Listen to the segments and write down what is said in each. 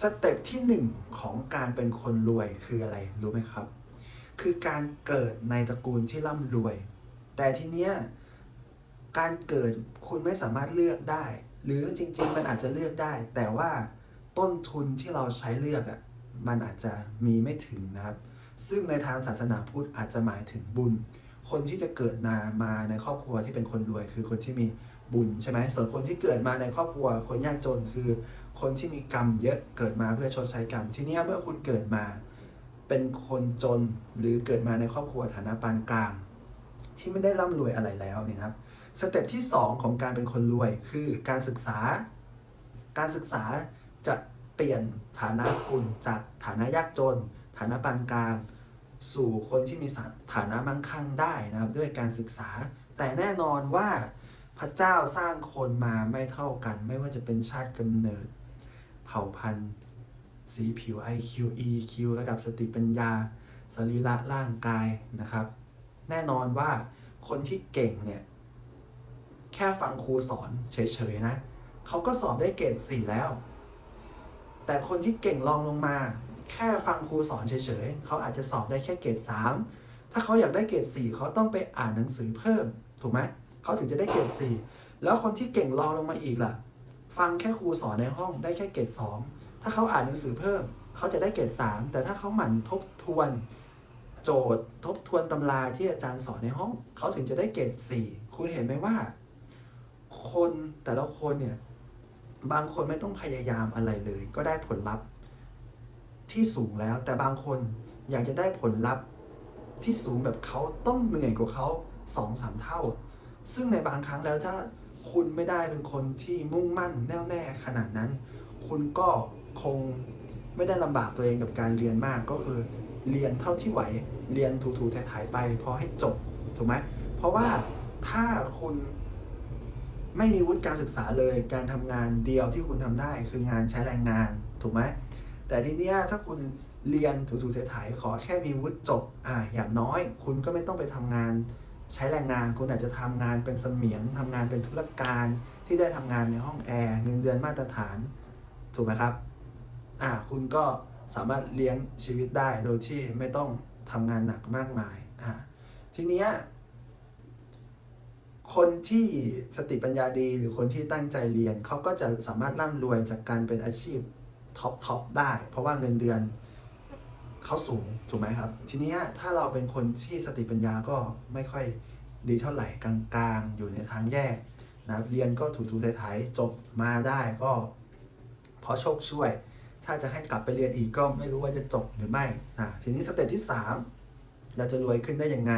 สเต็ปที่หนึ่งของการเป็นคนรวยคืออะไรรู้ไหมครับ คือการเกิดในตระกูลที่ร่ำรวย แต่ทีเนี้ยการเกิดคุณไม่สามารถเลือกได้ หรือจริง ๆ มันอาจจะเลือกได้ แต่ว่าต้นทุนที่เราใช้เลือกอะมันอาจจะมีไม่ถึงนะครับ ซึ่งในทางศาสนาพุทธอาจจะหมายถึงบุญ คนที่จะเกิดมามาในครอบครัวที่เป็นคนรวยคือคนที่มีบุญใช่ไหมส่วนคนที่เกิดมาในครอบครัว คนยากจนคือคนที่มีกรรมเยอะเกิดมาเพื่อชดใช้กรรม ทีนี้เมื่อคุณเกิดมาเป็นคนจนหรือเกิดมาในครอบครัวฐานะปานกลาง ที่ไม่ได้ร่ำรวยอะไรแล้วนี่ครับสเต็ปที่ 2 ของการเป็นคนรวยคือการศึกษา การศึกษาจะเปลี่ยนฐานะคุณจากฐานะยากจน ฐานะปานกลาง สู่คนที่มีฐานะมั่งคั่งได้นะครับ ด้วยการศึกษา แต่แน่นอนว่าพระเจ้าสร้างคนมาไม่เท่ากัน ไม่ว่าจะเป็นชาติกำเนิด เผ่าพันธุ์ สีผิว IQ EQ ระดับสติปัญญา สรีระร่างกายนะครับ แน่นอนว่าคนที่เก่งเนี่ย แค่ฟังครูสอนเฉยๆนะเขาก็สอบได้เกรดสี่แล้ว แต่คนที่เก่งรองลงมา แค่ฟังครูสอนเฉยๆเขาอาจจะสอบได้แค่เกรดสามถ้าเขาอยากได้เกรดสี่เขาต้องไปอ่านหนังสือเพิ่ม ถูกไหมเขาถึงจะได้เกรดสี่แล้วคนที่เก่งรองลงมาอีกล่ะ ฟังแค่ครูสอนในห้องได้แค่เกรดสองถ้าเขาอ่านหนังสือเพิ่ม เขาจะได้เกรดสามแต่ถ้าเขาหมั่นทบทวนโจทย์ ทบทวนตำราที่อาจารย์สอนในห้อง เขาถึงจะได้เกรดสี่คุณเห็นไหมว่า คนแต่ละคนเนี่ยบางคนไม่ต้องพยายามอะไรเลย ก็ได้ผลลัพธ์ ที่สูงแล้ว แต่บางคนอยากจะได้ผลลัพธ์ที่สูงแบบเขาต้องเหนื่อยกว่าเขาสองสามเท่า ซึ่งในบางครั้งแล้วถ้าคุณไม่ได้เป็นคนที่มุ่งมั่นแน่วแน่ขนาดนั้น คุณก็คงไม่ได้ลำบากตัวเองกับการเรียนมากก็คือ เรียนเท่าที่ไหวเรียนถูๆถ่ายๆไปพอให้จบถูกไหมเพราะว่าถ้าคุณไม่มีวุฒิการศึกษาเลยการทำงานเดียวที่คุณทำได้คืองานใช้แรงงานถูกไหม แต่ทีเนี้ยถ้าคุณเรียนถูๆถ่ายๆขอแค่มีวุฒิจบอ่าอย่างน้อย คุณก็ไม่ต้องไปทำงานใช้แรงงาน คุณอาจจะทำงานเป็นเสมียนทำงานเป็นธุรการที่ได้ทำงานในห้องแอร์เงินเดือนมาตรฐาน ถูกไหมครับอ่าคุณก็สามารถเลี้ยงชีวิตได้โดยที่ไม่ต้องทำงานหนักมากมายอ่าทีเนี้ยคนที่สติปัญญาดีหรือคนที่ตั้งใจเรียนเขาก็จะสามารถร่ำรวยจากการเป็นอาชีพ ท็อปท็อปได้ เพราะว่าเงินเดือนเขาสูงถูกไหมครับ ทีนี้ถ้าเราเป็นคนที่สติปัญญาก็ไม่ค่อยดีเท่าไหร่กลางๆ อยู่ในทางแย่นะเรียนก็ถูๆไถๆจบมาได้ก็เพราะโชคช่วย ถ้าจะให้กลับไปเรียนอีกก็ไม่รู้ว่าจะจบหรือไม่นะทีนี้สเต็ปที่ 3 เราจะรวยขึ้นได้ยังไง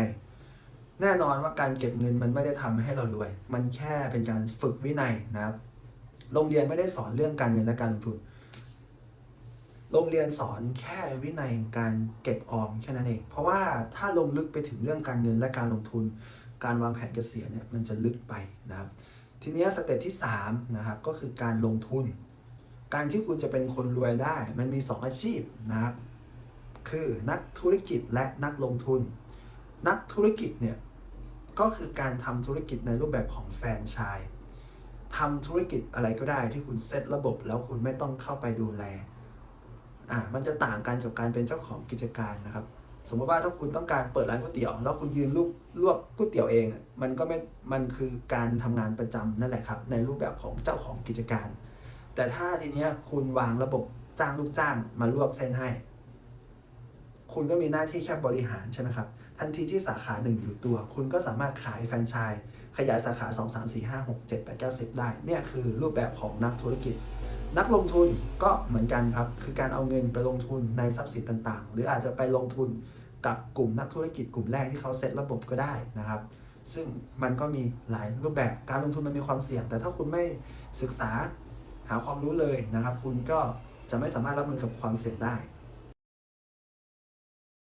แน่นอนว่าการเก็บเงินมันไม่ได้ทำให้เรารวย มันแค่เป็นการฝึกวินัยนะครับโรงเรียนไม่ได้สอนเรื่องการเงินและการลงทุน โรงเรียนสอนแค่วินัยการเก็บออมแค่นั้นเอง เพราะว่าถ้าลงลึกไปถึงเรื่องการเงินและการลงทุน การวางแผนเกษียณเนี่ยมันจะลึกไปนะครับ ทีนี้สเต็ปที่3นะครับก็คือการลงทุน การที่คุณจะเป็นคนรวยได้ มันมี 2 อาชีพนะครับ คือนักธุรกิจและนักลงทุน นักธุรกิจเนี่ยก็คือการทำธุรกิจในรูปแบบของแฟรนไชส์ทำธุรกิจอะไรก็ได้ที่คุณเซตระบบแล้วคุณไม่ต้องเข้าไปดูแล อ่ามันจะต่างกันกับการเป็นเจ้าของกิจการนะครับ สมมติว่าถ้าคุณต้องการเปิดร้านก๋วยเตี๋ยวแล้วคุณยืนลูกลวกก๋วยเตี๋ยวเอง มันก็ไม่มันคือการทำงานประจำนั่นแหละครับ ในรูปแบบของเจ้าของกิจการ แต่ถ้าทีเนี้ยคุณวางระบบจ้างลูกจ้างมาลวกเส้นให้ คุณก็มีหน้าที่แค่บริหารใช่ไหมครับทันทีที่สาขาหนึ่งอยู่ตัว คุณก็สามารถขายแฟรนไชส์ขยายสาขา 2 3 4 5 6 7 8 9 10 ได้ เนี่ยคือรูปแบบของนักธุรกิจ นักลงทุนก็เหมือนกันครับ คือการเอาเงินไปลงทุนในทรัพย์สินต่างๆ หรืออาจจะไปลงทุนกับกลุ่มนักธุรกิจกลุ่มแรกที่เขาเซตระบบก็ได้นะครับ ซึ่งมันก็มีหลายรูปแบบการลงทุนมันมีความเสี่ยง แต่ถ้าคุณไม่ศึกษาหาความรู้เลยนะครับ คุณก็จะไม่สามารถรับมือกับความเสี่ยงได้